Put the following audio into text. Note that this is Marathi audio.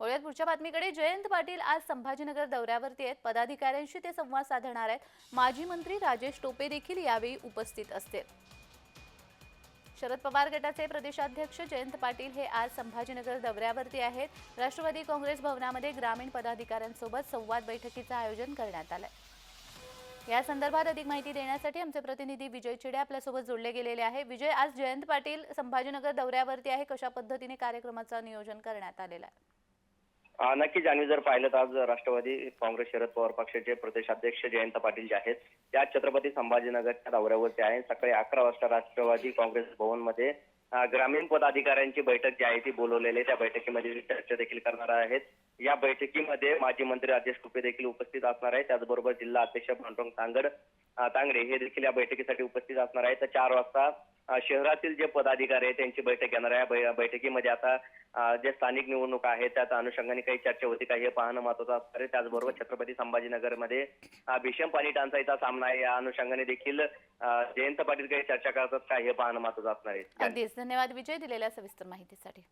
वळूयात पुढच्या बातमीकडे जयंत पाटील आज संभाजीनगर दौऱ्यावरती आहेत. पदाधिकाऱ्यांशी ते संवाद साधणार आहेत. माजी मंत्री राजेश टोपे देखील यावेळी उपस्थित असतील. शरद पवार गटाचे प्रदेशाध्यक्ष जयंत पाटील हे आज संभाजीनगर दौऱ्यावरती आहेत. राष्ट्रवादी काँग्रेस भवनामध्ये ग्रामीण पदाधिकाऱ्यांसोबत संवाद बैठकीचं आयोजन करण्यात आलं या संदर्भात अधिक माहिती देण्यासाठी आमचे प्रतिनिधी विजय चिडे आपल्यासोबत जोडले गेलेले आहे. विजय आज जयंत पाटील संभाजीनगर दौऱ्यावरती आहे. कशा पद्धतीने कार्यक्रमाचं नियोजन करण्यात आलेलं आहे? नक्कीच आणि जर पाहिलं तर आज राष्ट्रवादी काँग्रेस शरद पवार पक्षाचे प्रदेशाध्यक्ष जयंत पाटील जे आहेत त्या छत्रपती संभाजीनगरच्या दौऱ्यावरती आहे. सकाळी अकरा वाजता राष्ट्रवादी काँग्रेस भवनमध्ये ग्रामीण पदाधिकाऱ्यांची बैठक जी आहे ती बोलवलेली आहे. त्या बैठकीमध्ये चर्चा देखील करणार आहेत. या बैठकीमध्ये माजी मंत्री राजेश टोपे देखील उपस्थित असणार आहे त्याचबरोबर जिल्हा अध्यक्ष पांडुरंग सांगड तांगडे हे देखील या बैठकीसाठी उपस्थित असणार आहेत. तर चार वाजता शहरातील जे पदाधिकारी आहेत त्यांची बैठक घेणार आहे. बैठकीमध्ये आता जे स्थानिक निवडणूक आहेत त्याच्या अनुषंगाने काही चर्चा होती का हे पाहणं महत्वाचं असणार आहे त्याचबरोबर छत्रपती संभाजीनगरमध्ये भीषण पाणी टंचाईचा सामना आहे. या अनुषंगाने देखील जयंत पाटील काही चर्चा करतात का हे पाहणं महत्वाचं असणार आहे. अगदीच. धन्यवाद. विजय दिलेल्या सविस्तर माहितीसाठी.